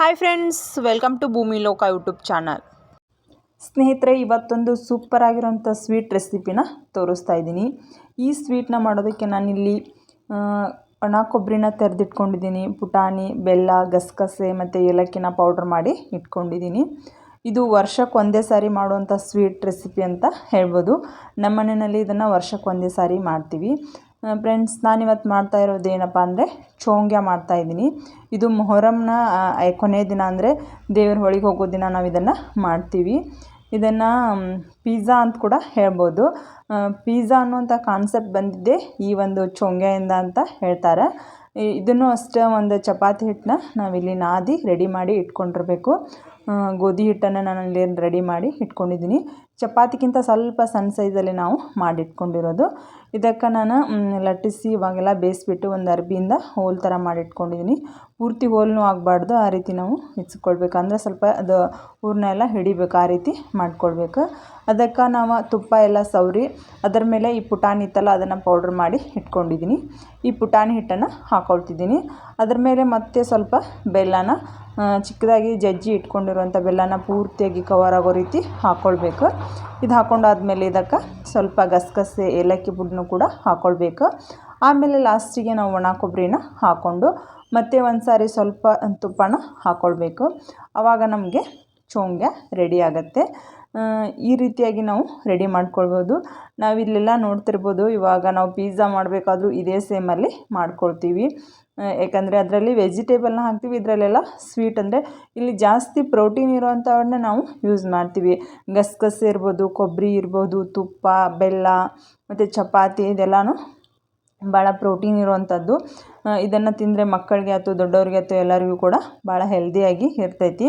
Hi friends welcome to ಭೂಮಿ ಲೋಕ YouTube channel ಸ್ನೇಹಿತರೆ, ಇವತ್ತೊಂದು ಸೂಪರ್ ಆಗಿರೋಂಥ ಸ್ವೀಟ್ ರೆಸಿಪಿನ ತೋರಿಸ್ತಾ ಇದ್ದೀನಿ. ಈ ಸ್ವೀಟ್ನ ಮಾಡೋದಕ್ಕೆ ನಾನಿಲ್ಲಿ ಒಣ ಕೊಬ್ಬರಿನ ತೆರೆದಿಟ್ಕೊಂಡಿದ್ದೀನಿ. ಪುಟಾಣಿ, ಬೆಲ್ಲ, ಗಸಗಸೆ ಮತ್ತು ಏಲಕ್ಕಿನ ಪೌಡ್ರ್ ಮಾಡಿ ಇಟ್ಕೊಂಡಿದ್ದೀನಿ. ಇದು ವರ್ಷಕ್ಕೆ ಒಂದೇ ಸಾರಿ ಮಾಡುವಂಥ ಸ್ವೀಟ್ ರೆಸಿಪಿ ಅಂತ ಹೇಳ್ಬೋದು. ನಮ್ಮ ಮನೆಯಲ್ಲಿ ಇದನ್ನು ವರ್ಷಕ್ಕೆ ಒಂದೇ ಸಾರಿ ಮಾಡ್ತೀವಿ. ಫ್ರೆಂಡ್ಸ್ ನಾನಿವತ್ತು ಮಾಡ್ತಾ ಇರೋದು ಏನಪ್ಪ ಅಂದರೆ ಚೋಂಗ್ಯ ಮಾಡ್ತಾ ಇದ್ದೀನಿ. ಇದು ಮೊಹರಮ್ನ ಆ, ಕೊನೆಯ ದಿನ ಅಂದರೆ ದೇವ್ರ ಹೊಳಿಗೆ ಹೋಗೋ ದಿನ ನಾವು ಇದನ್ನು ಮಾಡ್ತೀವಿ. ಇದನ್ನು ಪಿಜ್ಜಾ ಅಂತ ಕೂಡ ಹೇಳ್ಬೋದು. ಪಿಜ್ಜಾ ಅನ್ನುವಂಥ ಕಾನ್ಸೆಪ್ಟ್ ಬಂದಿದ್ದೆ ಈ ಒಂದು ಚೊಂಗೆಯಿಂದ ಅಂತ ಹೇಳ್ತಾರೆ. ಇದನ್ನು ಅಷ್ಟೇ ಒಂದು ಚಪಾತಿ ಹಿಟ್ಟನ್ನ ನಾವಿಲ್ಲಿ ನಾದಿ ರೆಡಿ ಮಾಡಿ ಇಟ್ಕೊಂಡಿರಬೇಕು. ಗೋಧಿ ಹಿಟ್ಟನ್ನು ನಾನು ಇಲ್ಲಿ ರೆಡಿ ಮಾಡಿ ಇಟ್ಕೊಂಡಿದ್ದೀನಿ. ಚಪಾತಿಗಿಂತ ಸ್ವಲ್ಪ ಸಣ್ಣ ಸೈಜಲ್ಲಿ ನಾವು ಮಾಡಿಟ್ಕೊಂಡಿರೋದು. ಇದಕ್ಕೆ ನಾನು ಲಟ್ಟಿಸಿ ಇವಾಗೆಲ್ಲ ಬೇಯಿಸ್ಬಿಟ್ಟು ಒಂದು ಅರ್ಬಿಯಿಂದ ಹೋಲ್ ಥರ ಮಾಡಿಟ್ಕೊಂಡಿದ್ದೀನಿ. ಪೂರ್ತಿ ಹೋಲ್ನೂ ಆಗಬಾರ್ದು, ಆ ರೀತಿ ನಾವು ಇಚ್ಕೊಳ್ಬೇಕು ಅಂದರೆ ಸ್ವಲ್ಪ ಅದು ಹೂರಣ ಎಲ್ಲ ಹಿಡಿಬೇಕು, ಆ ರೀತಿ ಮಾಡ್ಕೊಳ್ಬೇಕು. ಅದಕ್ಕೆ ನಾವು ತುಪ್ಪ ಎಲ್ಲ ಸವರಿ, ಅದರ ಮೇಲೆ ಈ ಪುಟಾಣಿ ಇತ್ತಲ್ಲ, ಅದನ್ನು ಪೌಡ್ರ್ ಮಾಡಿ ಇಟ್ಕೊಂಡಿದ್ದೀನಿ. ಈ ಪುಟಾಣಿ ಹಿಟ್ಟನ್ನು ಹಾಕ್ಕೊಳ್ತಿದ್ದೀನಿ ಅದ್ರ ಮೇಲೆ ಮತ್ತೆ ಸ್ವಲ್ಪ ಬೆಲ್ಲನ ಚಿಕ್ಕದಾಗಿ ಜಜ್ಜಿ ಇಟ್ಕೊಂಡಿರುವಂಥ ಬೆಲ್ಲನ ಪೂರ್ತಿಯಾಗಿ ಕವರ್ ಆಗೋ ರೀತಿ ಹಾಕ್ಕೊಳ್ಬೇಕು ಇದು ಹಾಕ್ಕೊಂಡಾದ್ಮೇಲೆ ಇದಕ್ಕೆ ಸ್ವಲ್ಪ ಗಸಗಸೆ, ಏಲಕ್ಕಿ ಪುಡ್ನು ಕೂಡ ಹಾಕ್ಕೊಳ್ಬೇಕು ಆಮೇಲೆ ಲಾಸ್ಟಿಗೆ ನಾವು ಒಣ ಕೊಬ್ಬರಿನ ಹಾಕ್ಕೊಂಡು ಮತ್ತೆ ಒಂದು ಸಾರಿ ಸ್ವಲ್ಪ ತುಪ್ಪನ ಹಾಕ್ಕೊಳ್ಬೇಕು ಆವಾಗ ನಮಗೆ ಚೋಂಗ್ಯ ರೆಡಿ ಆಗುತ್ತೆ. ಈ ರೀತಿಯಾಗಿ ನಾವು ರೆಡಿ ಮಾಡ್ಕೊಳ್ಬೋದು. ನಾವಿಲ್ಲೆಲ್ಲ ನೋಡ್ತಿರ್ಬೋದು, ಇವಾಗ ನಾವು ಪಿಜ್ಜಾ ಮಾಡಬೇಕಾದ್ರೂ ಇದೇ ಸೇಮಲ್ಲಿ ಮಾಡ್ಕೊಳ್ತೀವಿ. ಯಾಕಂದರೆ ಅದರಲ್ಲಿ ವೆಜಿಟೇಬಲ್ನ ಹಾಕ್ತೀವಿ, ಇದರಲ್ಲೆಲ್ಲ ಸ್ವೀಟ್ ಅಂದರೆ ಇಲ್ಲಿ ಜಾಸ್ತಿ ಪ್ರೋಟೀನ್ ಇರೋವಂಥವನ್ನ ನಾವು ಯೂಸ್ ಮಾಡ್ತೀವಿ. ಗಸಗಸೆ ಇರ್ಬೋದು ಕೊಬ್ಬರಿ ಇರ್ಬೋದು, ತುಪ್ಪ, ಬೆಲ್ಲ, ಮತ್ತು ಚಪಾತಿ ಇದೆಲ್ಲನೂ ಭಾಳ ಪ್ರೋಟೀನ್ ಇರುವಂಥದ್ದು. ಇದನ್ನು ತಿಂದರೆ ಮಕ್ಕಳಿಗೆ ಆಯ್ತು ದೊಡ್ಡವ್ರಿಗೆ ಆಯ್ತು ಎಲ್ಲರಿಗೂ ಕೂಡ ಭಾಳ ಹೆಲ್ದಿಯಾಗಿ ಇರ್ತೈತಿ.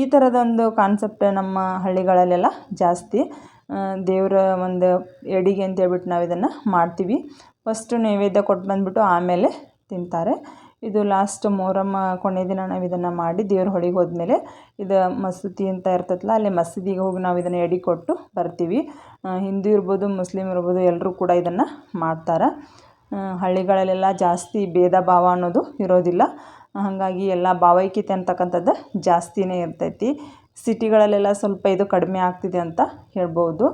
ಈ ಥರದೊಂದು ಕಾನ್ಸೆಪ್ಟ್ ನಮ್ಮ ಹಳ್ಳಿಗಳಲ್ಲೆಲ್ಲ ಜಾಸ್ತಿ. ದೇವರ ಒಂದು ಎಡಿಗೆ ಅಂತ ಹೇಳ್ಬಿಟ್ಟು ನಾವು ಇದನ್ನು ಮಾಡ್ತೀವಿ. ಫಸ್ಟು ನೈವೇದ್ಯ ಕೊಟ್ಟು ಬಂದುಬಿಟ್ಟು ಆಮೇಲೆ ತಿಂತಾರೆ. ಇದು ಲಾಸ್ಟ್ ಮೊಹರಮ್ಮ ಕೊನೆ ದಿನ ನಾವು ಇದನ್ನು ಮಾಡಿ ದೇವ್ರ ಹೊಳಿಗೆ ಹೋದ್ಮೇಲೆ ಇದು ಮಸೂತಿ ಅಂತ ಇರ್ತೈತಲ್ಲ ಅಲ್ಲಿ ಮಸೀದಿಗೆ ಹೋಗಿ ನಾವು ಇದನ್ನು ಎಡೆ ಕೊಟ್ಟು ಬರ್ತೀವಿ. ಹಿಂದೂ ಇರ್ಬೋದು ಮುಸ್ಲಿಮ್ ಇರ್ಬೋದು ಎಲ್ಲರೂ ಕೂಡ ಇದನ್ನು ಮಾಡ್ತಾರೆ. ಹಳ್ಳಿಗಳಲ್ಲೆಲ್ಲ ಜಾಸ್ತಿ ಭೇದ ಭಾವ ಅನ್ನೋದು ಇರೋದಿಲ್ಲ. ಹಾಗಾಗಿ ಎಲ್ಲ ಭಾವೈಕ್ಯತೆ ಅಂತಕ್ಕಂಥದ್ದು ಜಾಸ್ತಿನೇ ಇರ್ತೈತಿ. ಸಿಟಿಗಳಲ್ಲೆಲ್ಲ ಸ್ವಲ್ಪ ಇದು ಕಡಿಮೆ ಆಗ್ತಿದೆ ಅಂತ ಹೇಳ್ಬೋದು.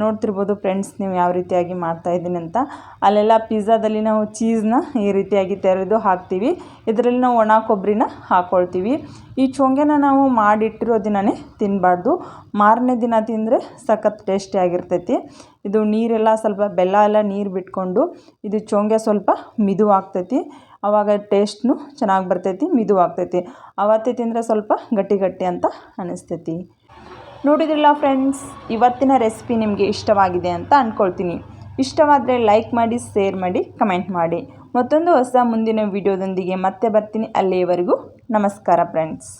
ನೋಡ್ತಿರ್ಬೋದು ಫ್ರೆಂಡ್ಸ್ ನೀವು ಯಾವ ರೀತಿಯಾಗಿ ಮಾಡ್ತಾಯಿದ್ದೀನಿ ಅಂತ. ಅಲ್ಲೆಲ್ಲ ಪಿಜ್ಜಾದಲ್ಲಿ ನಾವು ಚೀಸ್ನ ಈ ರೀತಿಯಾಗಿ ತೆರೆದು ಹಾಕ್ತೀವಿ. ಇದರಲ್ಲಿ ನಾವು ಒಣ ಕೊಬ್ಬರಿನ ಹಾಕ್ಕೊಳ್ತೀವಿ ಈ ಚೊಂಗೆನ ನಾವು ಮಾಡಿಟ್ಟಿರೋ ದಿನವೇ ತಿನ್ನಬಾರ್ದು ಮಾರನೇ ದಿನ ತಿಂದರೆ ಸಖತ್ ಟೇಸ್ಟಿಯಾಗಿರ್ತೈತಿ ಇದು ನೀರೆಲ್ಲ ಸ್ವಲ್ಪ ಬೆಲ್ಲ ಎಲ್ಲ ನೀರು ಬಿಟ್ಕೊಂಡು ಇದು ಚೊಂಗೆ ಸ್ವಲ್ಪ ಮಿದು ಆಗ್ತೈತಿ. ಆವಾಗ ಟೇಸ್ಟ್ನು ಚೆನ್ನಾಗಿ ಬರ್ತೈತಿ, ಮಿದು ಆಗ್ತೈತಿ. ಅವತ್ತೇ ತಿಂದರೆ ಸ್ವಲ್ಪ ಗಟ್ಟಿ ಗಟ್ಟಿ ಅಂತ ಅನಿಸ್ತೈತಿ. ನೋಡಿದ್ರಲ್ಲ ಫ್ರೆಂಡ್ಸ್, ಇವತ್ತಿನ ರೆಸಿಪಿ ನಿಮಗೆ ಇಷ್ಟವಾಗಿದೆ ಅಂತ ಅಂದ್ಕೊಳ್ತೀನಿ ಇಷ್ಟವಾದರೆ ಲೈಕ್ ಮಾಡಿ, ಶೇರ್ ಮಾಡಿ, ಕಮೆಂಟ್ ಮಾಡಿ. ಮತ್ತೊಂದು ಹೊಸ ಮುಂದಿನ ವಿಡಿಯೋದೊಂದಿಗೆ ಮತ್ತೆ ಬರ್ತೀನಿ. ಅಲ್ಲಿಯವರೆಗೂ ನಮಸ್ಕಾರ ಫ್ರೆಂಡ್ಸ್.